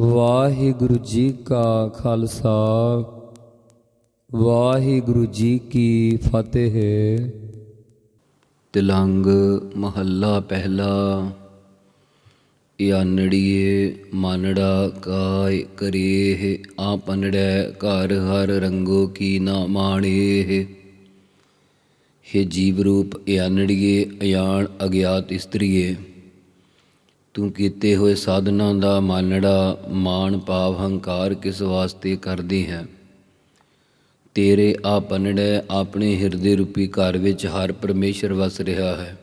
ਵਾਹਿਗੁਰੂ ਜੀ ਕਾ ਖਾਲਸਾ, ਵਾਹਿਗੁਰੂ ਜੀ ਕੀ ਫਤਿਹ। ਤਿਲੰਗ ਮਹੱਲਾ ਪਹਿਲਾ, ਇਆਨੜੀਏ ਮਾਨੜਾ ਕਾਇ ਕਰੀਏ ਆਪਨੜੈ ਘਰ ਹਰ ਰੰਗੋ ਕੀ ਨਾ ਮਾਣੀਏ ਹੇ ਜੀਵ ਰੂਪ ਯਾਨੜੀਏ ਅਯਾਨ ਅਗਿਆਤ ਇਸਤਰੀਏ। ਤੂੰ ਕੀਤੇ ਹੋਏ ਸਾਧਨਾ ਦਾ ਮਾਨੜਾ ਮਾਨ ਭਾਵ ਹੰਕਾਰ ਕਿਸ ਵਾਸਤੇ ਕਰਦੀ ਹੈ? ਤੇਰੇ ਆਪਨੜੇ ਆਪਣੇ ਹਿਰਦੇ ਰੂਪੀ ਘਰ ਵਿੱਚ ਹਰ ਪਰਮੇਸ਼ਰ ਵਸ ਰਿਹਾ ਹੈ।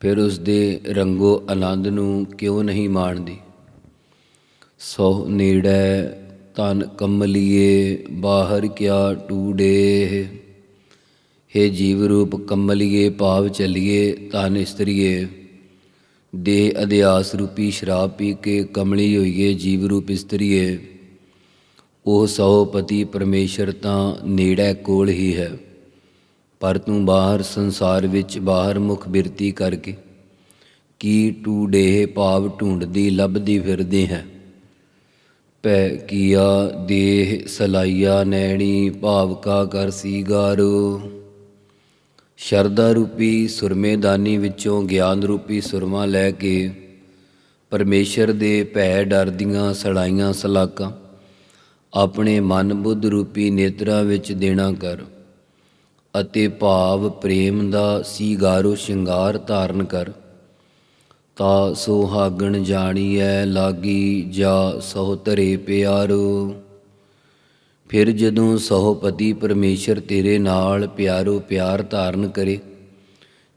ਫਿਰ ਉਸ ਦੇ ਰੰਗੋ ਆਨੰਦ ਨੂੰ ਕਿਉਂ ਨਹੀਂ ਮਾਣਦੀ? ਸੋ ਨੇੜੈ ਤਨ ਕਮਲੀਏ ਬਾਹਰ ਕਿਆ ਟੂੜੇ ਹੇ ਜੀਵ ਰੂਪ ਕਮਲੀਏ ਭਾਵ ਚਲੀਏ ਤਨ ਇਸਤਰੀਏ। ਦੇਹ ਅਧਿਆਸ ਰੂਪੀ ਸ਼ਰਾਬ ਪੀ ਕੇ ਕਮਲੀ ਹੋਈਏ ਜੀਵ ਰੂਪ ਇਸਤਰੀਏ। ਉਹ ਸੋ ਪਤੀ ਪਰਮੇਸ਼ਰ ਤਾਂ ਨੇੜੇ ਕੋਲ ਹੀ ਹੈ। ਪਰ ਤੂੰ ਬਾਹਰ ਸੰਸਾਰ ਵਿੱਚ ਬਾਹਰ ਮੁਖ ਬਿਰਤੀ ਕਰਕੇ ਕੀ ਟੂ ਟੂਡੇ ਭਾਵ ਢੂੰਡਦੀ ਲੱਭਦੀ ਫਿਰਦੀ ਹੈ? ਪੈ ਕੀਆ ਦੇਹ ਸਲਾਈਆ ਨੈਣੀ ਭਾਵ ਕਾ ਕਰ ਸੀਗਾਰੋ। ਸ਼ਰਦਾ ਰੂਪੀ ਸੁਰਮੇਦਾਨੀ ਵਿੱਚੋਂ ਗਿਆਨ ਰੂਪੀ ਸੁਰਮਾ ਲੈ ਕੇ ਪਰਮੇਸ਼ਰ ਦੇ ਭੈ ਡਰ ਦੀਆਂ ਸੜਾਈਆਂ ਸਲਾਕਾਂ, ਆਪਣੇ ਮਨ ਬੁੱਧ ਰੂਪੀ ਨੇਤਰਾਂ ਵਿੱਚ ਦੇਣਾ ਕਰ ਅਤੇ ਭਾਵ ਪ੍ਰੇਮ ਦਾ ਸੀਗਾਰੋ ਸ਼ਿੰਗਾਰ ਧਾਰਨ ਕਰ। ਤਾ ਸੁਹਾਗਣ ਜਾਣੀਐ ਲਾਗੀ ਜਾ ਸਹੁ ਧਰੇ ਪਿਆਰੋ। ਫਿਰ ਜਦੋਂ ਸਹੋਪਤੀ ਪਰਮੇਸ਼ਰ ਤੇਰੇ ਨਾਲ ਪਿਆਰੋ ਪਿਆਰ ਧਾਰਨ ਕਰੇ,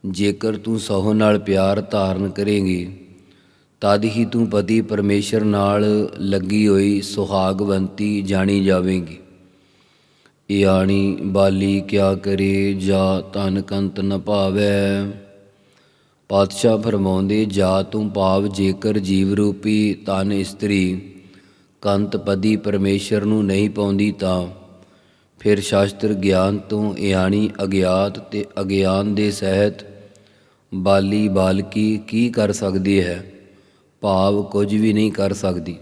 ਜੇਕਰ ਤੂੰ ਸਹੁ ਨਾਲ ਪਿਆਰ ਧਾਰਨ ਕਰੇਂਗੀ, ਤਦ ਹੀ ਤੂੰ ਪਤੀ ਪਰਮੇਸ਼ਰ ਨਾਲ ਲੱਗੀ ਹੋਈ ਸੁਹਾਗਵੰਤੀ ਜਾਣੀ ਜਾਵੇਂਗੀ। ਇਆਣੀ ਬਾਲੀ ਕਿਆ ਕਰੇ ਜਾ ਤਨ ਕੰਤ ਨ ਭਾਵੈ। ਪਾਤਸ਼ਾਹ ਫਰਮਾਉਂਦੇ, ਜਾ ਤੂੰ ਭਾਵ ਜੇਕਰ ਜੀਵ ਰੂਪੀ ਤਨ ਇਸਤਰੀ। ਕੰਤ ਪਦੀ ਪਰਮੇਸ਼ਰ ਨੂੰ ਨਹੀਂ ਪਾਉਂਦੀ ਤਾਂ ਫਿਰ ਸ਼ਾਸਤਰ ਗਿਆਨ ਤੋਂ ਇਆਣੀ ਅਗਿਆਤ ਤੇ ਅਗਿਆਨ ਦੇ ਸਹਿਤ ਬਾਲੀ ਬਾਲਕੀ ਕੀ ਕਰ ਸਕਦੀ ਹੈ? ਭਾਵ ਕੁਝ ਵੀ ਨਹੀਂ ਕਰ ਸਕਦੀ।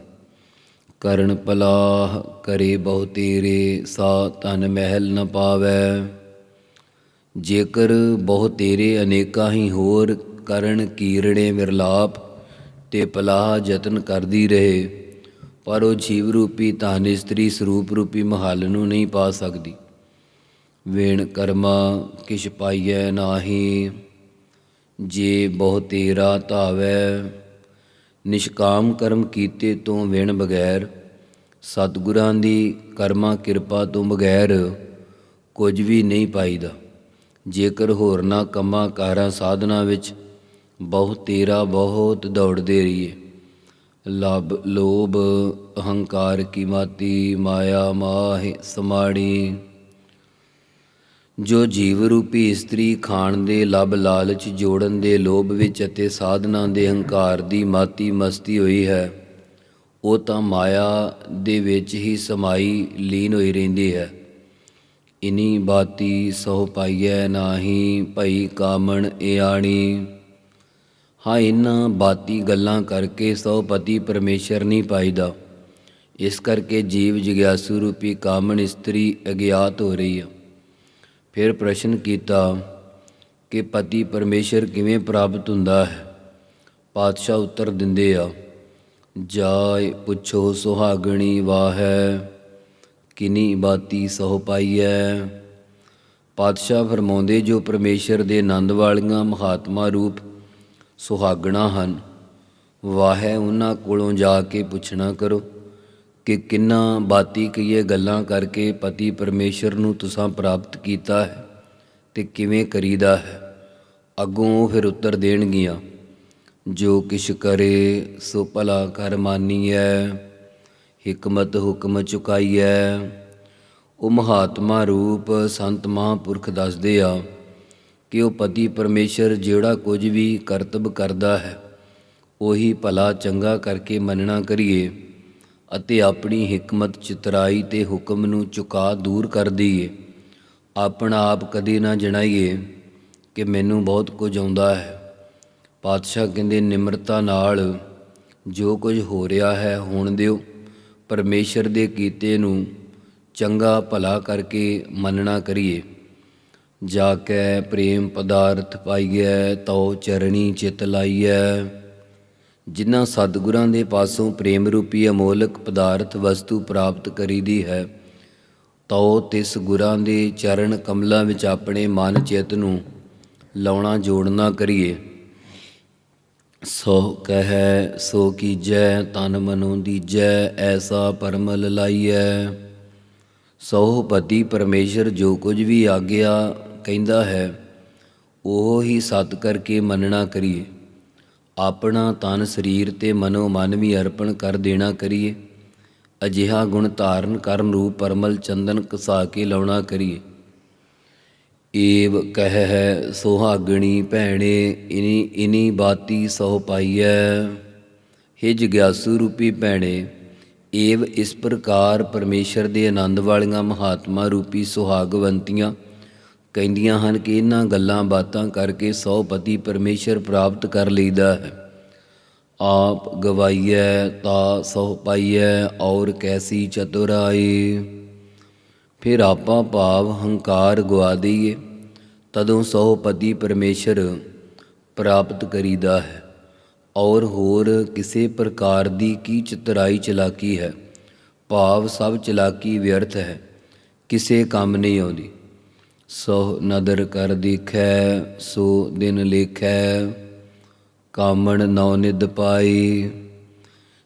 ਕਰਨ ਪਲਾਹ ਕਰੇ ਬਹੁ ਤੇਰੇ, ਸਾ ਤਨ ਮਹਿਲ ਨ ਪਾਵੈ। ਜੇਕਰ ਬਹੁ ਤੇਰੇ ਅਨੇਕਾਂ ਹੀ ਹੋਰ ਕਰਨ ਕੀਰਣੇ ਵਿਰਲਾਪ ਤੇ ਪਲਾਹ ਯਤਨ ਕਰਦੀ ਰਹੇ ਪਰ ਉਹ ਜੀਵ ਰੂਪੀ ਧਨ ਇਸਤਰੀ ਸਰੂਪ ਰੂਪੀ ਮਹੱਲ ਨੂੰ ਨਹੀਂ ਪਾ ਸਕਦੀ। ਵੇਣ ਕਰਮਾ ਕਿਛ ਪਾਈਐ ਨਾਹੀ, ਜੇ ਬਹੁ ਤੇਰਾ ਧਾਵੈ। ਨਿਸ਼ਕਾਮ ਕਰਮ ਕੀਤੇ ਤੋਂ ਵੇਣ ਬਗੈਰ, ਸਤਿਗੁਰਾਂ ਦੀ ਕਰਮਾ ਕਿਰਪਾ ਤੋਂ ਬਗੈਰ ਕੁਝ ਵੀ ਨਹੀਂ ਪਾਈਦਾ। ਜੇਕਰ ਹੋਰਨਾਂ ਕੰਮਾਂ ਕਾਰਾਂ ਸਾਧਨਾ ਵਿੱਚ ਬਹੁ ਤੇਰਾ ਬਹੁਤ ਦੌੜਦੇ ਰਹੀਏ। ਲਬ ਲੋਭ ਅਹੰਕਾਰ ਕੀ ਮਾਤੀ ਮਾਇਆ ਮਾਹ ਸਮਾੜੀ। ਜੋ ਜੀਵ ਰੂਪੀ ਇਸਤਰੀ ਖਾਣ ਦੇ ਲਬ ਲਾਲਚ ਜੋੜਨ ਦੇ ਲੋਭ ਵਿੱਚ ਅਤੇ ਸਾਧਨਾ ਦੇ ਹੰਕਾਰ ਦੀ ਮਾਤੀ ਮਸਤੀ ਹੋਈ ਹੈ, ਉਹ ਤਾਂ ਮਾਇਆ ਦੇ ਵਿੱਚ ਹੀ ਸਮਾਈ ਲੀਨ ਹੋਈ ਰਹਿੰਦੀ ਹੈ। ਇਨੀ ਬਾਤੀ ਸੋ ਪਾਈਐ ਨਾਹੀ ਭਈ ਕਾਮਣ ਇਆਣੀ। ਹਾਂ, ਇਹਨਾਂ ਬਾਤੀ ਗੱਲਾਂ ਕਰਕੇ ਸੋ ਪਤੀ ਪਰਮੇਸ਼ਰ ਨਹੀਂ ਪਾਈਦਾ। ਇਸ ਕਰਕੇ ਜੀਵ ਜਿਗਿਆਸੂ ਰੂਪੀ ਕਾਮਣ ਇਸਤਰੀ ਅਗਿਆਤ ਹੋ ਰਹੀ ਹੈ ਫਿਰ ਪ੍ਰਸ਼ਨ ਕੀਤਾ ਕਿ ਪਤੀ ਪਰਮੇਸ਼ਰ ਕਿਵੇਂ ਪ੍ਰਾਪਤ ਹੁੰਦਾ ਹੈ? ਪਾਤਸ਼ਾਹ ਉੱਤਰ ਦਿੰਦੇ ਆ, ਜਾਇ ਪੁੱਛੋ ਸੁਹਾਗਣੀ ਵਾਹੈ, ਕਿਨੀ ਬਾਤੀ ਸਹੁ ਪਾਈਐ? ਪਾਤਸ਼ਾਹ ਫਰਮਾਉਂਦੇ, ਜੋ ਪਰਮੇਸ਼ਰ ਦੇ ਆਨੰਦ ਵਾਲੀਆਂ ਮਹਾਤਮਾ ਰੂਪ ਸੁਹਾਗਣਾ ਹਨ। ਵਾਹੈ ਉਹਨਾਂ ਕੋਲੋਂ ਜਾ ਕੇ ਪੁੱਛਣਾ ਕਰੋ ਕਿ ਕਿੰਨਾ ਬਾਤੀ ਕਈਏ ਗੱਲਾਂ ਕਰਕੇ ਪਤੀ ਪਰਮੇਸ਼ਰ ਨੂੰ ਤੁਸਾਂ ਪ੍ਰਾਪਤ ਕੀਤਾ ਹੈ ਤੇ ਕਿਵੇਂ ਕਰੀਦਾ ਹੈ। ਅੱਗੋਂ ਫਿਰ ਉੱਤਰ ਦੇਣਗੀਆਂ, ਜੋ ਕਿਛ ਕਰੇ ਸੋ ਭਲਾ ਕਰ ਮਾਨੀਐ, ਹਕਮਤ ਹੁਕਮ ਚੁਕਾਈਐ। ਉਹ ਮਹਾਤਮਾ ਰੂਪ ਸੰਤ ਮਹਾਂਪੁਰਖ ਦੱਸਦੇ ਆ ਕਿ ਉਹ ਪਤੀ ਪਰਮੇਸ਼ਰ ਜਿਹੜਾ ਕੁਝ ਵੀ ਕਰਤਬ ਕਰਦਾ ਹੈ, ਉਹੀ ਭਲਾ ਚੰਗਾ ਕਰਕੇ ਮੰਨਣਾ ਕਰੀਏ ਅਤੇ ਆਪਣੀ ਹਕਮਤ ਚਤਰਾਈ ਤੇ ਹੁਕਮ ਨੂੰ ਚੁਕਾ ਦੂਰ ਕਰ ਦਈਏ। ਆਪਣਾ ਆਪ ਕਦੇ ਨਾ ਜਣਾਈਏ ਕਿ ਮੈਨੂੰ ਬਹੁਤ ਕੁਝ ਆਉਂਦਾ ਹੈ। ਪਾਤਸ਼ਾਹ ਕਹਿੰਦੇ, ਨਿਮਰਤਾ ਨਾਲ ਜੋ ਕੁਝ ਹੋ ਰਿਹਾ ਹੈ, ਹੋਣ ਦਿਓ। ਪਰਮੇਸ਼ਰ ਦੇ ਕੀਤੇ ਨੂੰ ਚੰਗਾ ਭਲਾ ਕਰਕੇ ਮੰਨਣਾ ਕਰੀਏ। ਜਾ ਕੇ ਪ੍ਰੇਮ ਪਦਾਰਥ ਪਾਈਐ, ਤਉ ਚਰਣੀ ਚਿਤ ਲਾਈਐ। ਜਿਨ੍ਹਾਂ ਸਤਿਗੁਰਾਂ ਦੇ ਪਾਸੋਂ ਪ੍ਰੇਮ ਰੂਪੀ ਅਮੋਲਕ ਪਦਾਰਥ ਵਸਤੂ ਪ੍ਰਾਪਤ ਕਰੀਦੀ ਹੈ, ਤਉ ਤਿਸ ਗੁਰਾਂ ਦੇ ਚਰਨ ਕਮਲਾਂ ਵਿੱਚ ਆਪਣੇ ਮਨ ਚਿੱਤ ਨੂੰ ਲਾਉਣਾ ਜੋੜਨਾ ਕਰੀਏ। ਸੋ ਕਹੈ, ਸੋ ਕੀਜੈ, ਤਨ ਮਨੋ ਦੀਜੈ, ਐਸਾ ਪਰਮਲ ਲਾਈਐ। ਸੋ ਪਤੀ ਪਰਮੇਸ਼ਰ ਜੋ ਕੁਝ ਵੀ ਆਗਿਆ ਕਹਿੰਦਾ ਹੈ, ਉਹ ਹੀ ਸਤ ਕਰਕੇ ਮੰਨਣਾ ਕਰੀਏ। ਆਪਣਾ ਤਨ ਸਰੀਰ ਤੇ ਮਨੋ ਮਨ ਵੀ ਅਰਪਣ ਕਰ ਦੇਣਾ ਕਰੀਏ। ਅਜਿਹਾ ਗੁਣ ਧਾਰਨ ਕਰਨ ਰੂਪ ਪਰਮਲ ਚੰਦਨ ਕਸਾ ਕੇ ਲਾਉਣਾ ਕਰੀਏ। ਏਵ ਕਹਿ ਹੈ ਸੁਹਾਗਣੀ ਭੈਣੇ, ਇਨੀ ਇਨੀ ਬਾਤੀ ਸੋ ਪਾਈਐ। ਹੇ ਜਗਿਆਸੂ ਰੂਪੀ ਭੈਣੇ, ਏਵ ਇਸ ਪ੍ਰਕਾਰ ਪਰਮੇਸ਼ਰ ਦੇ ਆਨੰਦ ਵਾਲੀਆਂ ਮਹਾਤਮਾ ਰੂਪੀ ਸੁਹਾਗਵੰਤੀਆਂ ਕਹਿੰਦੀਆਂ ਹਨ ਕਿ ਇਹਨਾਂ ਗੱਲਾਂ ਬਾਤਾਂ ਕਰਕੇ ਸੌ ਪਤੀ ਪਰਮੇਸ਼ਰ ਪ੍ਰਾਪਤ ਕਰ ਲਈਦਾ ਹੈ। ਆਪ ਗਵਾਈਐ ਤਾ ਸੋ ਪਾਈਐ ਔਰ ਕੈਸੀ ਚਤੁਰਾਈ ਫਿਰ ਆਪਾ ਭਾਵ ਹੰਕਾਰ ਗਵਾ ਦਈਏ, ਤਦੋਂ ਸੋ ਪਤੀ ਪਰਮੇਸ਼ਰ ਪ੍ਰਾਪਤ ਕਰੀਦਾ ਹੈ। ਔਰ ਹੋਰ ਕਿਸੇ ਪ੍ਰਕਾਰ ਦੀ ਕੀ ਚਤੁਰਾਈ ਚਲਾਕੀ ਹੈ। ਭਾਵ ਸਭ ਚਲਾਕੀ ਵਿਅਰਥ ਹੈ, ਕਿਸੇ ਕੰਮ ਨਹੀਂ ਆਉਂਦੀ। ਸੋ ਨਦਰ ਕਰ ਦੇਖੈ, ਸੋ ਦਿਨ ਲੇਖੈ, ਕਾਮਣ ਨੌ ਨਿਦ ਪਾਈ।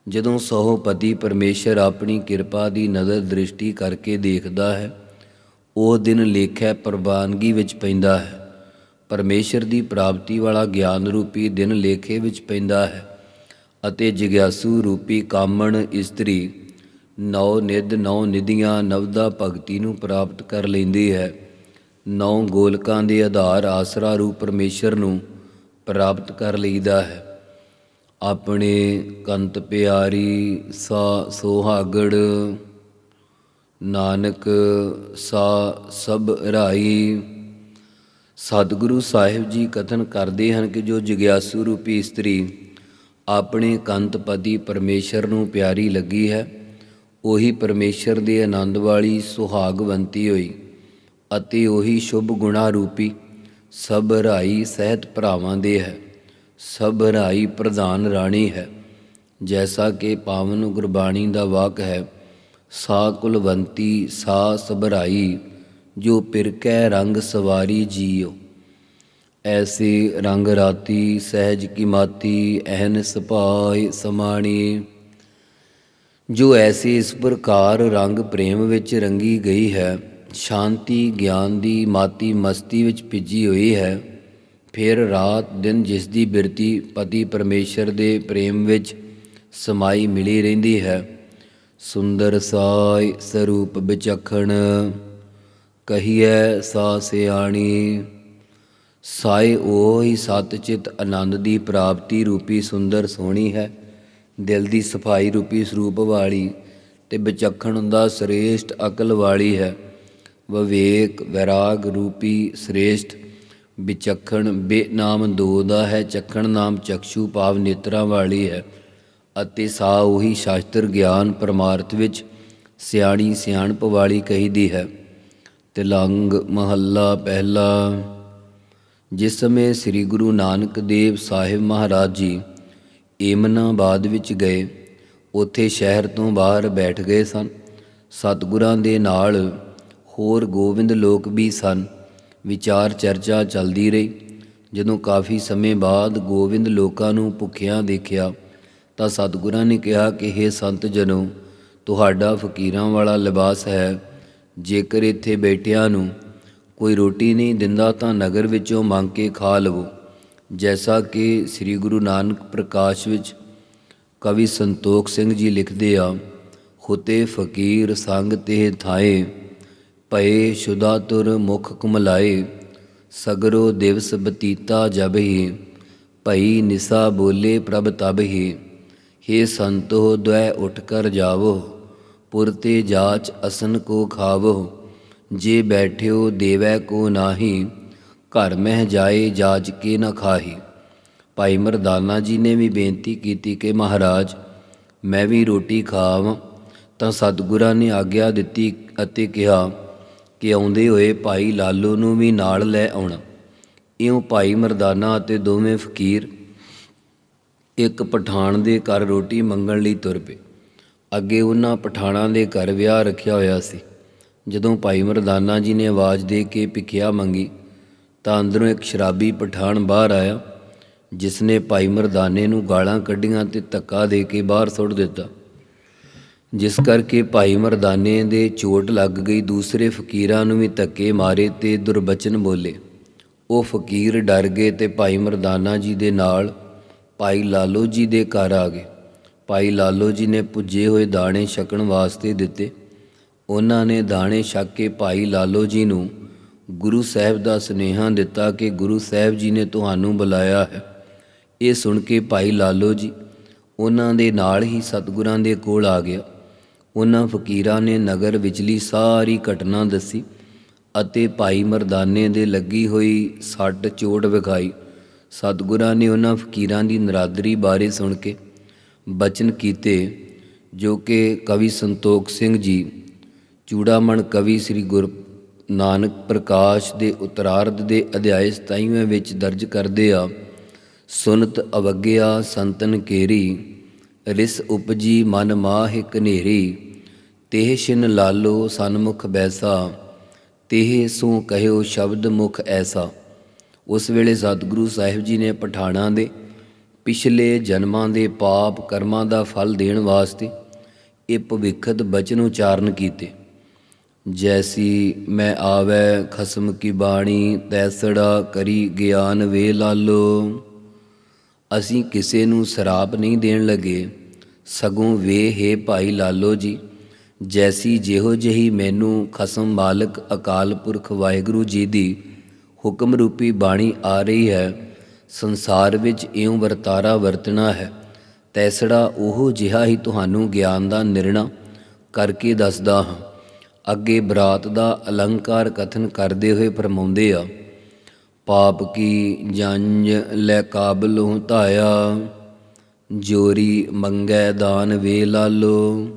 ਜਦੋਂ ਸੋ ਪਤੀ ਪਰਮੇਸ਼ਰ ਆਪਣੀ ਕਿਰਪਾ ਦੀ ਨਜ਼ਰ ਦ੍ਰਿਸ਼ਟੀ ਕਰਕੇ ਦੇਖਦਾ ਹੈ, ਉਹ ਦਿਨ ਲੇਖੈ ਪ੍ਰਵਾਨਗੀ ਵਿੱਚ ਪੈਂਦਾ ਹੈ। ਪਰਮੇਸ਼ਰ ਦੀ ਪ੍ਰਾਪਤੀ ਵਾਲਾ ਗਿਆਨ ਰੂਪੀ ਦਿਨ ਲੇਖੇ ਵਿੱਚ ਪੈਂਦਾ ਹੈ ਅਤੇ ਜਿਗਿਆਸੂ ਰੂਪੀ ਕਾਮਣ ਇਸਤਰੀ ਨੌ ਨਿਧ ਨੌ ਨਿਧੀਆਂ ਨਵਦਾ ਭਗਤੀ ਨੂੰ ਪ੍ਰਾਪਤ ਕਰ ਲੈਂਦੀ ਹੈ। ਨੌ ਗੋਲਕਾਂ ਦੇ ਆਧਾਰ ਆਸਰਾ ਰੂਪ ਪਰਮੇਸ਼ਰ ਨੂੰ ਪ੍ਰਾਪਤ ਕਰ ਲਈਦਾ ਹੈ। ਆਪਣੇ ਕੰਤ ਪਿਆਰੀ ਸਾ ਸੋਹਾਗੜ, ਨਾਨਕ ਸਾ ਸਭ ਰਾਈ ਸਤਿਗੁਰੂ ਸਾਹਿਬ ਜੀ ਕਥਨ ਕਰਦੇ ਹਨ ਕਿ ਜੋ ਜਿਗਿਆਸੂ ਰੂਪੀ ਇਸਤਰੀ ਆਪਣੇ ਕੰਤ ਪਤੀ ਪਰਮੇਸ਼ਰ ਨੂੰ ਪਿਆਰੀ ਲੱਗੀ ਹੈ, ਉਹੀ ਪਰਮੇਸ਼ਰ ਦੇ ਆਨੰਦ ਵਾਲੀ ਸੁਹਾਗਵੰਤੀ ਹੋਈ। ਅਤੇ ਉਹੀ ਸ਼ੁਭ ਗੁਣਾ ਰੂਪੀ, ਸਭ ਰਾਈ ਸਹਿਤ ਭਰਾਵਾਂ ਦੇ ਹੈ, ਸਭ ਰਾਈ ਪ੍ਰਧਾਨ ਰਾਣੀ ਹੈ। ਜੈਸਾ ਕਿ ਪਾਵਨ ਗੁਰਬਾਣੀ ਦਾ ਵਾਕ ਹੈ, ਸਾ ਕੁਲਵੰਤੀ, ਸਾ ਸਭਰਾਈ ਜੋ ਪਿਰਕੈ ਰੰਗ ਸਵਾਰੀ ਜੀਓ ਐਸੇ ਰੰਗ ਰਾਤੀ ਸਹਿਜ ਕੀ ਮਾਤੀ, ਐਹਨ ਸਪਾਈ ਸਮਾਣੀ। ਜੋ ਐਸੇ ਇਸ ਪ੍ਰਕਾਰ ਰੰਗ ਪ੍ਰੇਮ ਵਿੱਚ ਰੰਗੀ ਗਈ ਹੈ ਸ਼ਾਂਤੀ, ਗਿਆਨ ਦੀ ਮਾਤੀ ਮਸਤੀ ਵਿੱਚ ਭਿੱਜੀ ਹੋਈ ਹੈ। ਫਿਰ ਰਾਤ ਦਿਨ ਜਿਸ ਦੀ ਬਿਰਤੀ ਪਤੀ ਪਰਮੇਸ਼ਰ ਦੇ ਪ੍ਰੇਮ ਵਿੱਚ ਸਮਾਈ ਮਿਲੀ ਰਹਿੰਦੀ ਹੈ। ਸੁੰਦਰ ਸਾਈ ਸਰੂਪ ਵਿਚਖਣ ਕਹੀਐ ਸਾ ਸਿਆਣੀ। ਸਾਈ ਉਹ ਹੀ ਸਤਚਿਤ ਆਨੰਦ ਦੀ ਪ੍ਰਾਪਤੀ ਰੂਪੀ ਸੁੰਦਰ ਸੋਹਣੀ ਹੈ। ਦਿਲ ਦੀ ਸਫ਼ਾਈ ਰੂਪੀ ਸਰੂਪ ਵਾਲੀ ਤੇ ਵਿਚਖਣ ਦਾ ਸ੍ਰੇਸ਼ਟ ਅਕਲ ਵਾਲੀ ਹੈ। ਵਿਵੇਕ ਵੈਰਾਗ ਰੂਪੀ ਸ੍ਰੇਸ਼ਟ, ਵਿਚਖਣ, ਬੇ ਨਾਮ ਦੋ ਦਾ ਹੈ, ਚਖਣ ਨਾਮ ਚਕਸ਼ੂ ਪਾਵ ਨੇਤਰਾਂ ਵਾਲੀ ਹੈ ਅਤੇ ਸਾ ਉਹੀ ਸ਼ਾਸਤਰ ਗਿਆਨ ਪਰਮਾਰਥ ਵਿੱਚ ਸਿਆਣੀ ਸਿਆਣਪ ਵਾਲੀ ਕਹੀਦੀ ਹੈ। ਤਿਲੰਗ ਮਹੱਲਾ ਪਹਿਲਾ। ਜਿਸ ਸਮੇਂ ਸ੍ਰੀ ਗੁਰੂ ਨਾਨਕ ਦੇਵ ਸਾਹਿਬ ਮਹਾਰਾਜ ਜੀ ਏਮਨਾਬਾਦ ਵਿੱਚ ਗਏ, ਉੱਥੇ ਸ਼ਹਿਰ ਤੋਂ ਬਾਹਰ ਬੈਠ ਗਏ ਸਨ। ਸਤਿਗੁਰਾਂ ਦੇ ਨਾਲ ਹੋਰ ਗੋਬਿੰਦ ਲੋਕ ਵੀ ਸਨ। ਵਿਚਾਰ ਚਰਚਾ ਚੱਲਦੀ ਰਹੀ। ਜਦੋਂ ਕਾਫੀ ਸਮੇਂ ਬਾਅਦ ਗੋਬਿੰਦ ਲੋਕਾਂ ਨੂੰ ਭੁੱਖਿਆਂ ਦੇਖਿਆ, ਤਾਂ ਸਤਿਗੁਰਾਂ ਨੇ ਕਿਹਾ ਕਿ हे ਸੰਤ ਜਨੋ, ਤੁਹਾਡਾ ਫਕੀਰਾਂ ਵਾਲਾ ਲਿਬਾਸ ਹੈ। ਜੇਕਰ ਇੱਥੇ ਬੈਠਿਆਂ ਨੂੰ ਕੋਈ ਰੋਟੀ ਨਹੀਂ ਦਿੰਦਾ, ਤਾਂ ਨਗਰ ਵਿੱਚੋਂ ਮੰਗ ਕੇ ਖਾ ਲਵੋ। ਜੈਸਾ ਕਿ ਸ੍ਰੀ ਗੁਰੂ ਨਾਨਕ ਪ੍ਰਕਾਸ਼ ਵਿੱਚ ਕਵੀ ਸੰਤੋਖ ਸਿੰਘ ਜੀ ਲਿਖਦੇ ਆ, ਖੁਤੇ ਫਕੀਰ ਸੰਗ ਤੇ ਥਾਏ। ਪਏ ਸ਼ੁਦਾ ਤੁਰ ਮੁਖ ਕੁਮਲਾਏ ਸਗਰੋ ਦਿਵਸ ਬਤੀਤਾ ਜਬ ਹੀ ਭਈ ਨਿਸਾ ਬੋਲੇ ਪ੍ਰਭ ਤਬ ਹੀ हे ਸੰਤੋ ਦ્વੈ ਉਠ ਕਰ ਜਾਵੋ ਪੁਰਤੇ ਜਾਚ ਅਸਨ ਕੋ ਖਾਵੋ, ਜੇ ਬੈਠਿਓ ਦੇਵੈ ਕੋ ਨਾਹੀ, ਘਰ ਮਹਿ ਜਾਏ ਜਾਜ ਕੇ ਨ ਖਾਹੀ। ਭਾਈ ਮਰਦਾਨਾ ਜੀ ਨੇ ਵੀ ਬੇਨਤੀ ਕੀਤੀ ਕਿ ਮਹਾਰਾਜ, ਮੈਂ ਵੀ ਰੋਟੀ ਖਾਵਾਂ, ਤਾਂ ਸਤਿਗੁਰਾਂ ਨੇ ਆਗਿਆ ਦਿੱਤੀ ਅਤੇ ਕਿਹਾ ਕਿ ਆਉਂਦੇ ਹੋਏ ਭਾਈ ਲਾਲੂ ਨੂੰ ਵੀ ਨਾਲ ਲੈ ਆਉਣਾ। ਇਉਂ ਭਾਈ ਮਰਦਾਨਾ ਅਤੇ ਦੋਵੇਂ ਫਕੀਰ ਇੱਕ ਪਠਾਨ ਦੇ ਘਰ ਰੋਟੀ ਮੰਗਣ ਲਈ ਤੁਰ ਪਏ। ਅੱਗੇ ਉਹਨਾਂ ਪਠਾਣਾਂ ਦੇ ਘਰ ਵਿਆਹ ਰੱਖਿਆ ਹੋਇਆ ਸੀ। ਜਦੋਂ ਭਾਈ ਮਰਦਾਨਾ ਜੀ ਨੇ ਆਵਾਜ਼ ਦੇ ਕੇ ਭਿਖਿਆ ਮੰਗੀ, ਤਾਂ ਅੰਦਰੋਂ ਇੱਕ ਸ਼ਰਾਬੀ ਪਠਾਨ ਬਾਹਰ ਆਇਆ ਜਿਸ ਨੇ ਭਾਈ ਮਰਦਾਨੇ ਨੂੰ ਗਾਲਾਂ ਕੱਢੀਆਂ ਤੇ ਧੱਕਾ ਦੇ ਕੇ ਬਾਹਰ ਸੁੱਟ ਦਿੱਤਾ। ਜਿਸ ਕਰਕੇ ਭਾਈ ਮਰਦਾਨੇ ਦੇ ਚੋਟ ਲੱਗ ਗਈ, ਦੂਸਰੇ ਫਕੀਰਾਂ ਨੂੰ ਵੀ ਧੱਕੇ ਮਾਰੇ ਤੇ ਦੁਰਬਚਨ ਬੋਲੇ। ਉਹ ਫਕੀਰ ਡਰ ਗਏ ਤੇ ਭਾਈ ਮਰਦਾਨਾ ਜੀ ਦੇ ਨਾਲ ਭਾਈ ਲਾਲੋ ਜੀ ਦੇ ਘਰ ਆ ਗਏ। ਭਾਈ ਲਾਲੋ ਜੀ ਨੇ ਪੁੱਜੇ ਹੋਏ ਦਾਣੇ ਛਕਣ ਵਾਸਤੇ ਦਿੱਤੇ। ਉਹਨਾਂ ਨੇ ਦਾਣੇ ਛਕ ਕੇ ਭਾਈ ਲਾਲੋ ਜੀ ਨੂੰ ਗੁਰੂ ਸਾਹਿਬ ਦਾ ਸੁਨੇਹਾ ਦਿੱਤਾ ਕਿ ਗੁਰੂ ਸਾਹਿਬ ਜੀ ਨੇ ਤੁਹਾਨੂੰ ਬੁਲਾਇਆ ਹੈ। ਇਹ ਸੁਣ ਕੇ ਭਾਈ ਲਾਲੋ ਜੀ ਉਹਨਾਂ ਦੇ ਨਾਲ ਹੀ ਸਤਿਗੁਰਾਂ ਦੇ ਕੋਲ ਆ ਗਿਆ। ਉਹਨਾਂ ਫਕੀਰਾਂ ਨੇ ਨਗਰ ਵਿਚਲੀ ਸਾਰੀ ਘਟਨਾ ਦੱਸੀ ਅਤੇ ਭਾਈ ਮਰਦਾਨੇ ਦੇ ਲੱਗੀ ਹੋਈ ਸੱਟ ਚੋਟ ਵਿਖਾਈ। ਸਤਿਗੁਰਾਂ ਨੇ ਉਹਨਾਂ ਫਕੀਰਾਂ ਦੀ ਨਰਾਦਰੀ ਬਾਰੇ ਸੁਣ ਕੇ ਬਚਨ ਕੀਤੇ, ਜੋ ਕਿ ਕਵੀ ਸੰਤੋਖ ਸਿੰਘ ਜੀ, ਚੂੜਾਮਣ ਕਵੀ ਸ੍ਰੀ ਗੁਰ ਨਾਨਕ ਪ੍ਰਕਾਸ਼ ਦੇ ਉਤਰਾਰਧ ਦੇ ਅਧਿਆਇ 27ਵੇਂ ਵਿੱਚ ਦਰਜ ਕਰਦੇ ਆ, ਸੁਨਤ ਅਵਗਿਆ ਸੰਤਨ ਕੇਰੀ, ਰਿਸ ਉਪਜੀ ਮਨ ਮਾਹਿ ਕਨੇਰੀ। ਤੇਹ ਛਿਨ ਲਾਲੋ ਸਨਮੁਖ ਬੈਸਾ, ਤੇਹ ਸੋ ਕਹਿਓ ਸ਼ਬਦ ਮੁਖ ਐਸਾ। ਉਸ ਵੇਲੇ ਸਤਿਗੁਰੂ ਸਾਹਿਬ ਜੀ ਨੇ ਪਠਾਣਾਂ ਦੇ, ਪਿਛਲੇ ਜਨਮਾਂ ਦੇ ਪਾਪ ਕਰਮਾਂ ਦਾ ਫਲ ਦੇਣ ਵਾਸਤੇ ਇਹ ਭਵਿੱਖਤ ਬਚਨ ਉਚਾਰਨ ਕੀਤੇ। ਜੈਸੀ ਮੈਂ ਆਵੈ ਖਸਮ ਕੀ ਬਾਣੀ, ਤੈਸੜਾ ਕਰੀ ਗਿਆਨ ਵੇ ਲਾਲੋ। ਅਸੀਂ ਕਿਸੇ ਨੂੰ ਸ਼ਰਾਪ ਨਹੀਂ ਦੇਣ ਲੱਗੇ, ਸਗੋਂ ਵੇ ਹੈ ਭਾਈ ਲਾਲੋ ਜੀ ਜੈਸੀ ਜਿਹੋ ਜਿਹੀ ਮੈਨੂੰ ਖਸਮ ਮਾਲਕ ਅਕਾਲ ਪੁਰਖ ਵਾਹਿਗੁਰੂ ਜੀ ਦੀ ਹੁਕਮ ਰੂਪੀ ਬਾਣੀ ਆ ਰਹੀ ਹੈ, ਸੰਸਾਰ ਵਿੱਚ ਇਉਂ ਵਰਤਾਰਾ ਵਰਤਣਾ ਹੈ। ਤੈਸੜਾ ਉਹ ਜਿਹਾ ਹੀ ਤੁਹਾਨੂੰ ਗਿਆਨ ਦਾ ਨਿਰਣਾ ਕਰਕੇ ਦੱਸਦਾ ਹਾਂ। ਅੱਗੇ ਬਰਾਤ ਦਾ ਅਲੰਕਾਰ ਕਥਨ ਕਰਦੇ ਹੋਏ ਫਰਮਾਉਂਦੇ ਆ, ਪਾਪ ਕੀ ਜੰਜ ਲੈ ਕਾਬਲੋਂ ਧਾਇਆ, ਜੋਰੀ ਮੰਗੈ ਦਾਨ ਵੇ ਲਾਲੋ।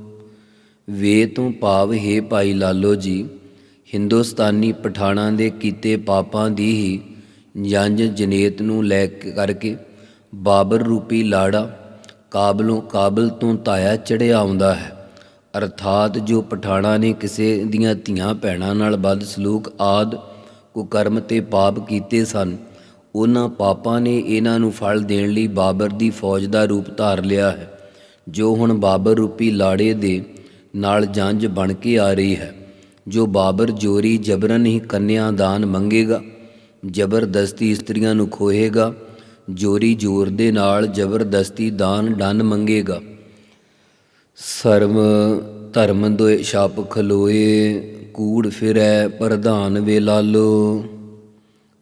ਵੇ ਤੂੰ ਭਾਵ ਹੈ ਭਾਈ ਲਾਲੋ ਜੀ, ਹਿੰਦੁਸਤਾਨੀ ਪਠਾਣਾਂ ਦੇ ਕੀਤੇ ਪਾਪਾਂ ਦੀ ਹੀ ਜੰਜ ਜਨੇਤ ਨੂੰ ਲੈ ਕਰਕੇ ਬਾਬਰ ਰੂਪੀ ਲਾੜਾ ਕਾਬਲੋਂ ਕਾਬਲ ਤੋਂ ਤਾਇਆ ਚੜਿਆ ਆਉਂਦਾ ਹੈ। ਅਰਥਾਤ ਜੋ ਪਠਾਣਾ ਨੇ ਕਿਸੇ ਦੀਆਂ ਧੀਆਂ ਭੈਣਾਂ ਨਾਲ ਬਦ ਸਲੂਕ ਆਦ ਕੁਕਰਮ ਤੇ ਪਾਪ ਕੀਤੇ ਸਨ, ਉਹਨਾਂ ਪਾਪਾਂ ਨੇ ਇਹਨਾਂ ਨੂੰ ਫਲ ਦੇਣ ਲਈ ਬਾਬਰ ਦੀ ਫੌਜ ਦਾ ਰੂਪ ਧਾਰ ਲਿਆ ਹੈ, ਜੋ ਹੁਣ ਬਾਬਰ ਰੂਪੀ ਲਾੜੇ ਦੇ ਨਾਲ ਜੰਜ ਬਣ ਕੇ ਆ ਰਹੀ ਹੈ। ਜੋ ਬਾਬਰ ਜੋਰੀ ਜਬਰਨ ਹੀ ਕੰਨਿਆ ਦਾਨ ਮੰਗੇਗਾ, ਜ਼ਬਰਦਸਤੀ ਇਸਤਰੀਆਂ ਨੂੰ ਖੋਹੇਗਾ, ਜੋਰੀ ਜੋਰ ਦੇ ਨਾਲ ਜ਼ਬਰਦਸਤੀ ਦਾਨ ਡੰਨ ਮੰਗੇਗਾ। ਸਰਮ ਧਰਮ ਦੋਇ ਛਾਪ ਖਲੋਏ, ਕੂੜ ਫਿਰੈ ਪ੍ਰਧਾਨ ਵੇ ਲਾਲੋ।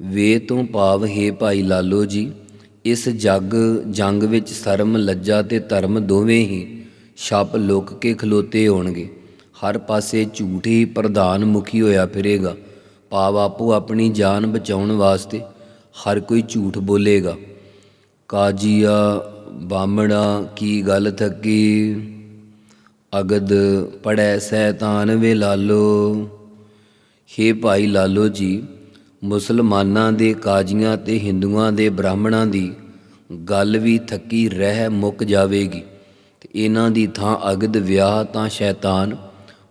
ਵੇ ਤੋਂ ਭਾਵ, ਹੈ ਭਾਈ ਲਾਲੋ ਜੀ, ਇਸ ਜੱਗ ਜੰਗ ਵਿੱਚ ਸ਼ਰਮ, ਲੱਜਾ ਤੇ ਧਰਮ ਦੋਵੇਂ ਹੀ। ਛਾਪ ਲੁੱਕ ਕੇ ਖਲੋਤੇ ਹੋਣਗੇ। ਹਰ ਪਾਸੇ ਝੂਠ ਹੀ ਪ੍ਰਧਾਨ ਮੁਖੀ ਹੋਇਆ ਫਿਰੇਗਾ। ਭਾਵ ਆਪੋ ਆਪਣੀ ਜਾਨ ਬਚਾਉਣ ਵਾਸਤੇ ਹਰ ਕੋਈ ਝੂਠ ਬੋਲੇਗਾ। ਕਾਜੀਆ ਬਾਮਣਾ ਕੀ ਗੱਲ ਥੱਕੀ? ਅਗਦ ਪੜੈ ਸੈਤਾਨ ਵੇ ਲਾਲੋ। ਹੇ ਭਾਈ ਲਾਲੋ ਜੀ, ਮੁਸਲਮਾਨਾਂ ਦੇ ਕਾਜੀਆਂ ਤੇ ਹਿੰਦੂਆਂ ਦੇ ਬ੍ਰਾਹਮਣਾਂ ਦੀ ਗੱਲ ਵੀ ਥੱਕੀ ਰਹਿ ਮੁੱਕ ਜਾਵੇਗੀ। ਇਹਨਾਂ ਦੀ ਥਾਂ ਅਗਦ ਵਿਆਹ ਤਾਂ ਸ਼ੈਤਾਨ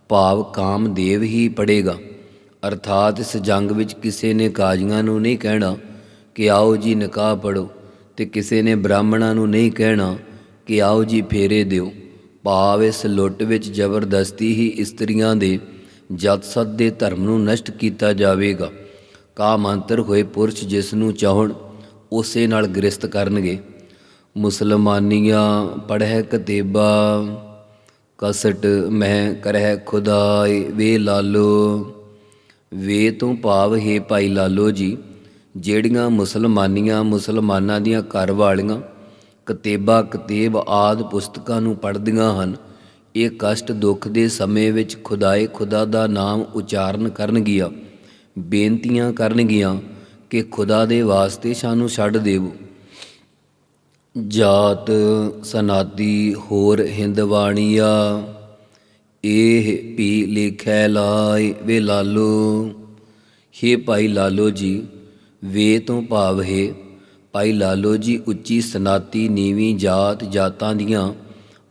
ਭਾਵ ਕਾਮਦੇਵ ਹੀ ਪੜੇਗਾ। ਅਰਥਾਤ ਇਸ ਜੰਗ ਵਿੱਚ ਕਿਸੇ ਨੇ ਕਾਜੀਆਂ ਨੂੰ ਨਹੀਂ ਕਹਿਣਾ ਕਿ ਆਓ ਜੀ ਨਿਕਾਹ ਪੜੋ ਤੇ ਕਿਸੇ ਨੇ ਬ੍ਰਾਹਮਣਾਂ ਨੂੰ ਨਹੀਂ ਕਹਿਣਾ ਕਿ ਆਓ ਜੀ ਫੇਰੇ ਦਿਓ। ਭਾਵ ਇਸ ਲੁੱਟ ਵਿੱਚ ਜ਼ਬਰਦਸਤੀ ਹੀ ਇਸਤਰੀਆਂ ਦੇ ਜਤ ਸਤ ਦੇ ਧਰਮ ਨੂੰ ਨਸ਼ਟ ਕੀਤਾ ਜਾਵੇਗਾ। ਕਾਮਾਂਤਰ ਹੋਏ ਪੁਰਸ਼ ਜਿਸ ਨੂੰ ਚਾਹਣ, ਉਸੇ ਨਾਲ ਗ੍ਰਸਤ ਕਰਨਗੇ। ਮੁਸਲਮਾਨੀਆਂ ਪੜ੍ਹੈ ਕਤੇਬਾ, ਕਸਟ ਮਹਿ ਕਰਹਿ ਖੁਦਾਈ, ਵੇ ਲਾਲੋ, ਵੇ ਤੋਂ ਭਾਵ ਹੈ ਭਾਈ ਲਾਲੋ ਜੀ, ਜਿਹੜੀਆਂ ਮੁਸਲਮਾਨੀਆਂ ਮੁਸਲਮਾਨਾਂ ਦੀਆਂ ਘਰ ਵਾਲੀਆਂ ਕਤੇਬਾ, ਕਤੇਬ ਆਦ ਪੁਸਤਕਾਂ ਨੂੰ ਪੜ੍ਹਦੀਆਂ ਹਨ, ਇਹ ਕਸ਼ਟ ਦੁੱਖ ਦੇ ਸਮੇਂ ਵਿੱਚ ਖੁਦਾਏ ਖੁਦਾ ਦਾ ਨਾਮ ਉਚਾਰਨ ਕਰਨਗੀਆਂ, ਬੇਨਤੀਆਂ ਕਰਨਗੀਆਂ ਕਿ ਖੁਦਾ ਦੇ ਵਾਸਤੇ ਸਾਨੂੰ ਛੱਡ ਦੇਵੋ। ਜਾਤ ਸਨਾਦੀ ਹੋਰ ਹਿੰਦਵਾਣੀਆ ਇਹ ਵੀ ਲਿਖੈ ਲਾਇ ਵੇ ਲਾਲੋ। ਹੇ ਭਾਈ ਲਾਲੋ ਜੀ, ਵੇ ਤੋਂ ਭਾਵ ਹੈ, ਭਾਈ ਲਾਲੋ ਜੀ ਉੱਚੀ ਸਨਾਤੀ ਨੀਵੀਂ ਜਾਤ ਜਾਤਾਂ ਦੀਆਂ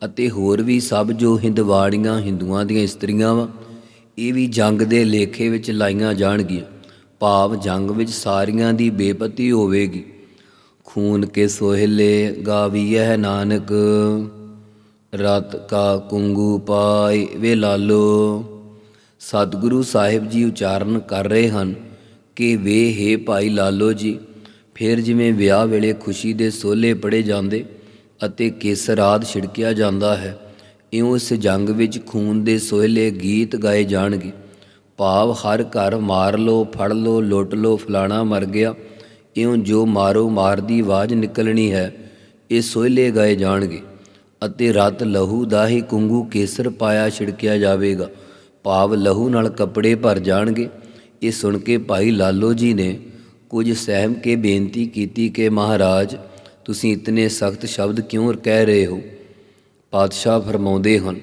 ਅਤੇ ਹੋਰ ਵੀ ਸਭ ਜੋ ਹਿੰਦਵਾੜੀਆਂ ਹਿੰਦੂਆਂ ਦੀਆਂ ਇਸਤਰੀਆਂ ਵਾ, ਇਹ ਵੀ ਜੰਗ ਦੇ ਲੇਖੇ ਵਿੱਚ ਲਾਈਆਂ ਜਾਣਗੀਆਂ। ਭਾਵ ਜੰਗ ਵਿੱਚ ਸਾਰੀਆਂ ਦੀ ਬੇਪਤੀ ਹੋਵੇਗੀ। ਖੂਨ ਕੇ ਸੋਹਿਲੇ ਗਾਵੀਐ ਨਾਨਕ, ਰਤ ਕਾ ਕੁੰਗੂ ਪਾਈ ਵੇ ਲਾਲੋ। ਸਤਿਗੁਰੂ ਸਾਹਿਬ ਜੀ ਉਚਾਰਨ ਕਰ ਰਹੇ ਹਨ ਕਿ ਵੇ ਹੈ ਭਾਈ ਲਾਲੋ ਜੀ, ਫਿਰ ਜਿਵੇਂ ਵਿਆਹ ਵੇਲੇ ਖੁਸ਼ੀ ਦੇ ਸੋਲੇ ਪੜੇ ਜਾਂਦੇ ਅਤੇ ਕੇਸਰ ਆਦ ਛਿੜਕਿਆ ਜਾਂਦਾ ਹੈ, ਇਉਂ ਇਸ ਜੰਗ ਵਿੱਚ ਖੂਨ ਦੇ ਸੋਹਲੇ ਗੀਤ ਗਾਏ ਜਾਣਗੇ। ਭਾਵ ਹਰ ਘਰ ਮਾਰ ਲੋ ਫੜ ਲੋ ਲੁੱਟ ਲੋ ਫਲਾਣਾ ਮਰ ਗਿਆ ਇਉਂ ਜੋ ਮਾਰੋ ਮਾਰ ਦੀ ਆਵਾਜ਼ ਨਿਕਲਣੀ ਹੈ, ਇਹ ਸੋਹਲੇ ਗਾਏ ਜਾਣਗੇ। ਅਤੇ ਰਤ ਲਹੂ ਦਾ ਹੀ ਕੁੰਗੂ ਕੇਸਰ ਪਾਇਆ ਛਿੜਕਿਆ ਜਾਵੇਗਾ। ਭਾਵ ਲਹੂ ਨਾਲ ਕੱਪੜੇ ਭਰ ਜਾਣਗੇ। ਇਹ ਸੁਣ ਕੇ ਭਾਈ ਲਾਲੋ ਜੀ ਨੇ ਕੁਝ ਸਹਿਮ ਕੇ ਬੇਨਤੀ ਕੀਤੀ ਕਿ ਮਹਾਰਾਜ, ਤੁਸੀਂ ਇਤਨੇ ਸਖਤ ਸ਼ਬਦ ਕਿਉਂ ਕਹਿ ਰਹੇ ਹੋ? ਪਾਤਸ਼ਾਹ ਫਰਮਾਉਂਦੇ ਹਨ,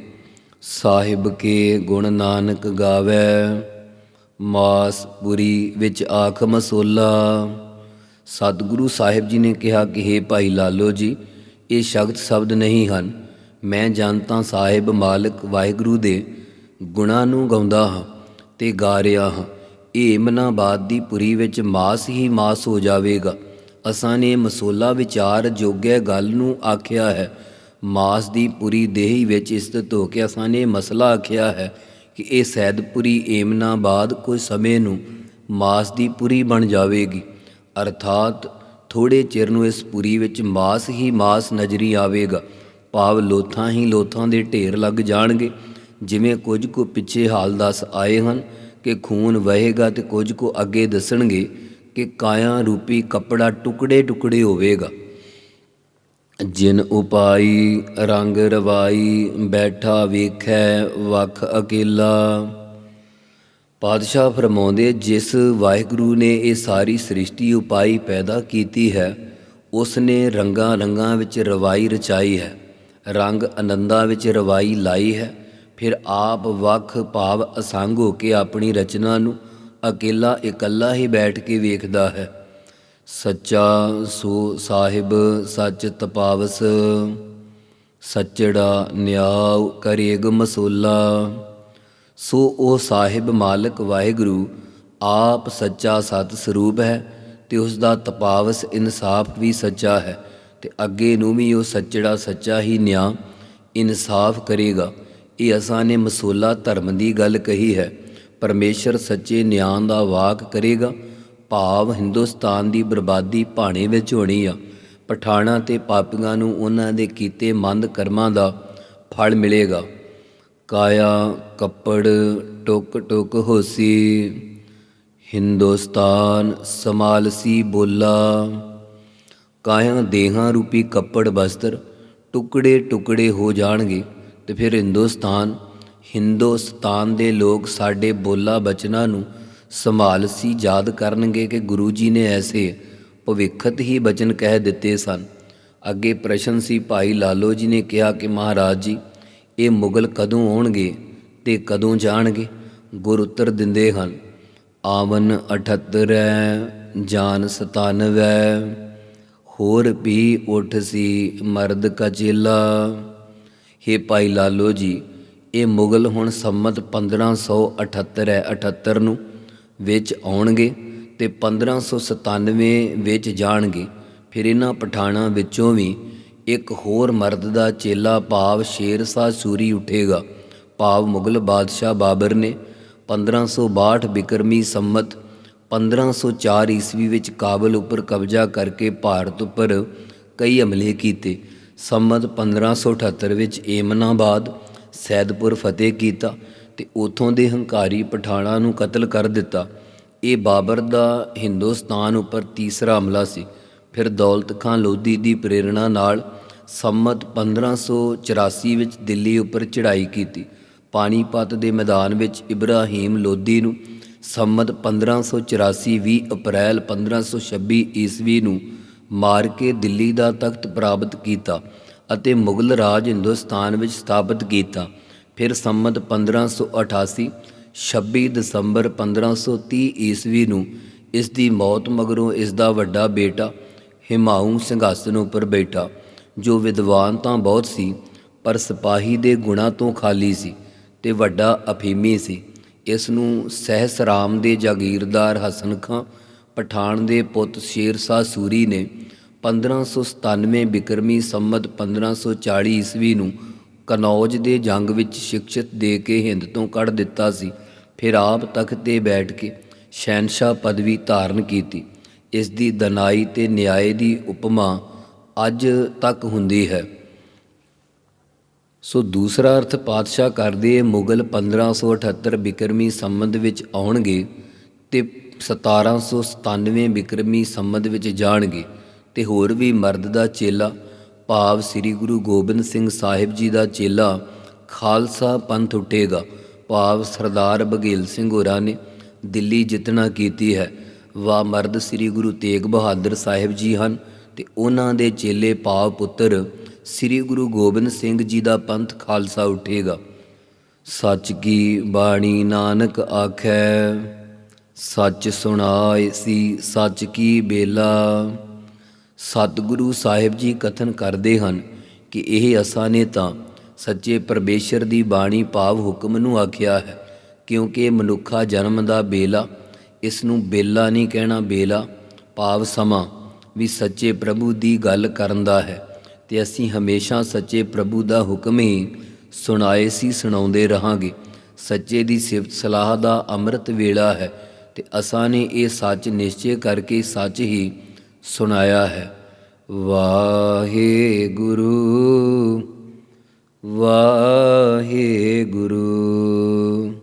ਸਾਹਿਬ ਕੇ ਗੁਣ ਨਾਨਕ ਗਾਵੇ, ਮਾਸ ਪੁਰੀ ਵਿੱਚ ਆਖ ਮਸੋਲਾ। ਸਤਿਗੁਰੂ ਸਾਹਿਬ ਜੀ ਨੇ ਕਿਹਾ ਕਿ हे ਭਾਈ ਲਾਲੋ ਜੀ, ਇਹ ਸ਼ਬਦ ਸ਼ਬਦ ਨਹੀਂ ਹਨ। ਮੈਂ ਜਾਣਤਾ ਸਾਹਿਬ ਮਾਲਕ ਵਾਹਿਗੁਰੂ ਦੇ ਗੁਣਾਂ ਨੂੰ ਗਾਉਂਦਾ ਹਾਂ ਤੇ ਗਾ ਰਿਹਾ ਹਾਂ। ਇਹ ਇਮਨਾਬਾਦ ਦੀ ਪੁਰੀ ਵਿੱਚ ਮਾਸ ਹੀ ਮਾਸ ਹੋ ਜਾਵੇਗਾ। ਅਸਾਂ ਨੇ ਮਸੋਲਾ ਵਿਚਾਰ ਜੋਗਿਆ ਗੱਲ ਨੂੰ ਆਖਿਆ ਹੈ। ਮਾਸ ਦੀ ਪੁਰੀ ਦੇਹੀ ਵਿੱਚ ਸਥਿਤ ਹੋ ਕੇ ਅਸਾਂ ਨੇ ਮਸਲਾ ਆਖਿਆ ਹੈ ਕਿ ਇਹ ਸੈਦਪੁਰੀ ਏਮਨਾਬਾਦ ਕੋਈ ਸਮੇਂ ਨੂੰ ਮਾਸ ਦੀ ਪੁਰੀ ਬਣ ਜਾਵੇਗੀ। ਅਰਥਾਤ ਥੋੜੇ ਚਿਰ ਨੂੰ ਇਸ ਪੁਰੀ ਵਿੱਚ ਮਾਸ ਹੀ ਮਾਸ ਨਜ਼ਰੀ ਆਵੇਗਾ। ਭਾਵ ਲੋਥਾਂ ਹੀ ਲੋਥਾਂ ਦੇ ਢੇਰ ਲੱਗ ਜਾਣਗੇ। ਜਿਵੇਂ ਕੁਝ ਕੁ ਪਿੱਛੇ ਹਾਲ ਦੱਸ ਆਏ ਹਨ ਕਿ ਖੂਨ ਵਹੇਗਾ ਤੇ ਕੁਝ ਕੁ ਅੱਗੇ ਦੱਸਣਗੇ ਕਿ ਕਾਇਆ ਰੂਪੀ ਕੱਪੜਾ ਟੁਕੜੇ ਟੁਕੜੇ ਹੋਵੇਗਾ। ਜਿਨ ਉਪਾਈ, ਰੰਗ ਰਵਾਈ, ਬੈਠਾ ਵੇਖੈ ਵਖ ਅਕੇਲਾ। ਪਾਤਸ਼ਾਹ ਫਰਮਾਉਂਦੇ, ਜਿਸ ਵਾਹਿਗੁਰੂ ਨੇ ਇਹ ਸਾਰੀ ਸ੍ਰਿਸ਼ਟੀ ਉਪਾਈ ਪੈਦਾ ਕੀਤੀ ਹੈ ਉਸ ਨੇ ਰੰਗਾਂ ਰੰਗਾਂ ਵਿੱਚ ਰਵਾਈ ਰਚਾਈ ਹੈ, ਰੰਗ ਆਨੰਦਾਂ ਵਿੱਚ ਰਵਾਈ ਲਾਈ ਹੈ, ਫਿਰ ਆਪ ਵੱਖ ਭਾਵ ਅਸੰਗ ਹੋ ਕੇ ਆਪਣੀ ਰਚਨਾ ਨੂੰ ਅਕੇਲਾ ਇਕੱਲਾ ਹੀ ਬੈਠ ਕੇ ਵੇਖਦਾ ਹੈ। ਸੱਚਾ ਸੋ ਸਾਹਿਬ ਸੱਚ ਤਪਾਵਸ, ਸੱਚੜਾ ਨਿਆਉ ਕਰੇਗ ਮਸੋਲਾ ਸੋ ਉਹ ਸਾਹਿਬ ਮਾਲਕ ਵਾਹਿਗੁਰੂ, ਆਪ ਸੱਚਾ ਸਤ ਸਰੂਪ ਹੈ ਤੇ ਉਸ ਦਾ ਤਪਾਵਸ ਇਨਸਾਫ ਵੀ ਸੱਚਾ ਹੈ, ਤੇ ਅੱਗੇ ਨੂੰ ਵੀ ਉਹ ਸੱਚੜਾ ਸੱਚਾ ਹੀ ਨਿਆਂ ਇਨਸਾਫ ਕਰੇਗਾ। ਇਹ ਅਸਾਂ ਨੇ ਮਸੋਲਾ ਧਰਮ ਦੀ ਗੱਲ ਕਹੀ ਹੈ, ਪਰਮੇਸ਼ਰ ਸੱਚੇ ਨਿਆਂ ਦਾ ਵਾਕ ਕਰੇਗਾ, ਭਾਵ ਹਿੰਦੁਸਤਾਨ ਦੀ ਬਰਬਾਦੀ ਭਾਣੇ ਵਿੱਚ ਹੋਣੀ ਆ। ਪਠਾਣਾ ਤੇ ਪਾਪੀਆਂ ਨੂੰ ਉਹਨਾਂ ਦੇ ਕੀਤੇ ਮੰਦ ਕਰਮਾਂ ਦਾ ਫਲ ਮਿਲੇਗਾ। ਕਾਇਆ, ਕੱਪੜ ਟੁਕ ਟੁਕ ਹੋਸੀ, ਹਿੰਦੁਸਤਾਨ ਸਮਾਲਸੀ ਬੋਲਾ। ਕਾਇਆ ਦੇਹਾਂ ਰੂਪੀ ਕੱਪੜ ਬਸਤਰ ਟੁਕੜੇ ਟੁਕੜੇ ਹੋ ਜਾਣਗੇ ਤੇ ਫਿਰ ਹਿੰਦੁਸਤਾਨ ਹਿੰਦੁਸਤਾਨ ਦੇ ਲੋਕ ਸਾਡੇ ਬੋਲਾ ਬਚਨਾਂ ਨੂੰ ਸੰਭਾਲ ਸੀ ਯਾਦ ਕਰਨਗੇ ਕਿ ਗੁਰੂ ਜੀ ਨੇ ਐਸੇ ਭਵਿੱਖਤ ਹੀ ਬਚਨ ਕਹਿ ਦਿੱਤੇ ਸਨ। ਅੱਗੇ ਪ੍ਰਸ਼ਨ ਸੀ ਭਾਈ ਲਾਲੋ ਜੀ ਨੇ ਕਿਹਾ ਕਿ ਮਹਾਰਾਜ ਜੀ ਇਹ ਮੁਗਲ ਕਦੋਂ ਆਉਣਗੇ ਤੇ ਕਦੋਂ ਜਾਣਗੇ? ਗੁਰ ਉੱਤਰ ਦਿੰਦੇ ਹਨ, ਆਵਨ 78 ਜਾਨ 97 ਹੋਰ ਵੀ ਉਠ ਸੀ ਮਰਦ ਕਚੇਲਾ ਚੇਲਾ ਹੇ ਭਾਈ ਲਾਲੋ ਜੀ, ਇਹ ਮੁਗਲ ਹੁਣ ਸੰਮਤ 1578 ਹੈ 78 ਨੂੰ ਵਿੱਚ ਆਉਣਗੇ ਤੇ 1597 ਵਿੱਚ ਜਾਣਗੇ। ਫਿਰ ਇਹਨਾਂ ਪਠਾਣਾ ਵਿੱਚੋਂ ਵੀ ਇੱਕ ਹੋਰ ਮਰਦ ਦਾ ਚੇਲਾ ਭਾਵ ਸ਼ੇਰਸ਼ਾਹ ਸੂਰੀ ਉਠੇਗਾ। ਭਾਵ ਮੁਗਲ ਬਾਦਸ਼ਾਹ ਬਾਬਰ ਨੇ 1562 ਬਿਕਰਮੀ ਸੰਮਤ 1504 ਈਸਵੀ ਵਿੱਚ ਕਾਬਲ ਉੱਪਰ ਕਬਜ਼ਾ ਕਰਕੇ ਭਾਰਤ ਉੱਪਰ ਕਈ ਹਮਲੇ ਕੀਤੇ। ਸੰਮਤ 1578 ਵਿੱਚ ਏਮਨਾਬਾਦ, ਸੈਦਪੁਰ ਫਤਿਹ ਕੀਤਾ ਤੇ ਉਥੋਂ ਦੇ ਹੰਕਾਰੀ ਪਠਾਣਾ ਨੂੰ ਕਤਲ ਕਰ ਦਿੱਤਾ। ਇਹ ਬਾਬਰ ਦਾ ਹਿੰਦੁਸਤਾਨ ਉੱਪਰ ਤੀਸਰਾ ਹਮਲਾ ਸੀ। ਫਿਰ ਦੌਲਤ ਖਾਨ ਲੋਧੀ ਦੀ ਪ੍ਰੇਰਣਾ ਨਾਲ ਸੰਮਤ 1584 ਵਿੱਚ ਦਿੱਲੀ ਉੱਪਰ ਚੜ੍ਹਾਈ ਕੀਤੀ। ਪਾਣੀਪਤ ਦੇ ਮੈਦਾਨ ਵਿੱਚ ਇਬਰਾਹੀਮ ਲੋਧੀ ਨੂੰ ਸੰਮਤ 1584 20 ਅਪ੍ਰੈਲ 1526 ਈਸਵੀ ਨੂੰ ਮਾਰ ਕੇ ਦਿੱਲੀ ਦਾ ਤਖਤ ਪ੍ਰਾਪਤ ਕੀਤਾ ਅਤੇ ਮੁਗਲ ਰਾਜ ਹਿੰਦੁਸਤਾਨ ਵਿੱਚ ਸਥਾਪਿਤ ਕੀਤਾ। ਫਿਰ ਸੰਮਤ 1588 26 ਦਸੰਬਰ 1530 ਈਸਵੀ ਨੂੰ ਇਸ ਦੀ ਮੌਤ ਮਗਰੋਂ ਇਸ ਦਾ ਵੱਡਾ ਬੇਟਾ ਹਿਮਾਊਂ ਸਿੰਘਾਸਨ ਉੱਪਰ ਬੈਠਾ। ਜੋ ਵਿਦਵਾਨ ਤਾਂ ਬਹੁਤ ਸੀ, ਪਰ ਸਿਪਾਹੀ ਦੇ ਗੁਣਾਂ ਤੋਂ ਖਾਲੀ ਸੀ ਤੇ ਵੱਡਾ ਅਫੀਮੀ ਸੀ। ਇਸ ਨੂੰ ਸਹਿਸਰਾਮ ਦੇ ਜਾਗੀਰਦਾਰ ਹਸਨ ਖਾਂ, ਪਠਾਨ ਦੇ ਪੁੱਤ ਸ਼ੇਰ ਸ਼ਾਹ ਸੂਰੀ ਨੇ 1597 ਬਿਕਰਮੀ ਸੰਮਤ 1540 ਈਸਵੀ ਨੂੰ ਕਨੌਜ ਦੇ ਜੰਗ ਵਿੱਚ ਸ਼ਿਕਸ਼ਤ ਦੇ ਕੇ ਹਿੰਦ ਤੋਂ ਕੱਢ ਦਿੱਤਾ ਸੀ। ਫਿਰ ਆਪ ਤਖਤ ਤੇ ਬੈਠ ਕੇ ਸ਼ਹਿਨशाह ਪਦਵੀ ਧਾਰਨ ਕੀਤੀ। ਇਸ ਦੀ ਦਨਾਈ ਤੇ ਨਿਆਏ ਦੀ ਉਪਮਾ ਅੱਜ ਤੱਕ ਹੁੰਦੀ ਹੈ। ਸੋ ਦੂਸਰਾ ਅਰਥ ਪਾਤਸ਼ਾਹ ਕਰਦੇ ਇਹ ਮੁਗਲ 1578 ਬਿਕਰਮੀ ਸੰਮਤ ਵਿੱਚ ਆਉਣਗੇ ਤੇ 1797 ਬਿਕਰਮੀ ਸੰਮਤ ਵਿੱਚ ਜਾਣਗੇ ਤੇ ਹੋਰ ਵੀ ਮਰਦ ਦਾ ਚੇਲਾ, ਭਾਵ ਸ੍ਰੀ ਗੁਰੂ ਗੋਬਿੰਦ ਸਿੰਘ ਸਾਹਿਬ ਜੀ ਦਾ ਚੇਲਾ ਖਾਲਸਾ ਪੰਥ ਉੱਠੇਗਾ, ਭਾਵ ਸਰਦਾਰ ਬਘੇਲ ਸਿੰਘ ਹੋਰਾਂ ਨੇ ਦਿੱਲੀ ਜਿੱਤਣਾ ਕੀਤੀ ਹੈ। ਵਾਮਰਦ ਸ੍ਰੀ ਗੁਰੂ ਤੇਗ ਬਹਾਦਰ ਸਾਹਿਬ ਜੀ ਹਨ ਤੇ ਉਹਨਾਂ ਦੇ ਚੇਲੇ ਭਾਵ ਪੁੱਤਰ ਸ੍ਰੀ ਗੁਰੂ ਗੋਬਿੰਦ ਸਿੰਘ ਜੀ ਦਾ ਪੰਥ ਖਾਲਸਾ ਉੱਠੇਗਾ। ਸੱਚ ਕੀ ਬਾਣੀ ਨਾਨਕ ਆਖੈ, ਸੱਚ ਸੁਣਾਏ ਸੀ ਸੱਚ ਕੀ ਬੇਲਾ। ਸਤਿਗੁਰੂ ਸਾਹਿਬ ਜੀ ਕਥਨ ਕਰਦੇ ਹਨ ਕਿ ਇਹ ਅਸਾਂ ਨੇ ਤਾਂ ਸੱਚੇ ਪਰਮੇਸ਼ਰ ਦੀ ਬਾਣੀ ਭਾਵ ਹੁਕਮ ਨੂੰ ਆਖਿਆ ਹੈ, ਕਿਉਂਕਿ ਇਹ ਮਨੁੱਖਾ ਜਨਮ ਦਾ ਬੇਲਾ ਇਸ ਨੂੰ ਬੇਲਾ ਨਹੀਂ ਕਹਿਣਾ ਬੇਲਾ, ਭਾਵ ਸਮਾਂ, ਵੀ ਸੱਚੇ ਪ੍ਰਭੂ ਦੀ ਗੱਲ ਕਰਨ ਦਾ ਹੈ। ਤੇ ਅਸੀਂ ਹਮੇਸ਼ਾ ਸੱਚੇ ਪ੍ਰਭੂ ਦਾ ਹੁਕਮ ਹੀ ਸੁਣਾਏ ਸੀ, ਸੁਣਾਉਂਦੇ ਰਹਾਂਗੇ। ਸੱਚੇ ਦੀ ਸਿਫਤ, ਸਲਾਹ ਦਾ ਅੰਮ੍ਰਿਤ ਵੇਲਾ ਹੈ ਤੇ ਅਸਾਂ ਨੇ ਇਹ ਸੱਚ ਨਿਸ਼ਚੈ ਕਰਕੇ ਸੱਚ ਹੀ ਸੁਣਾਇਆ ਹੈ। ਵਾਹਿਗੁਰੂ ਵਾਹਿਗੁਰੂ ਵਾਹਿਗੁਰੂ।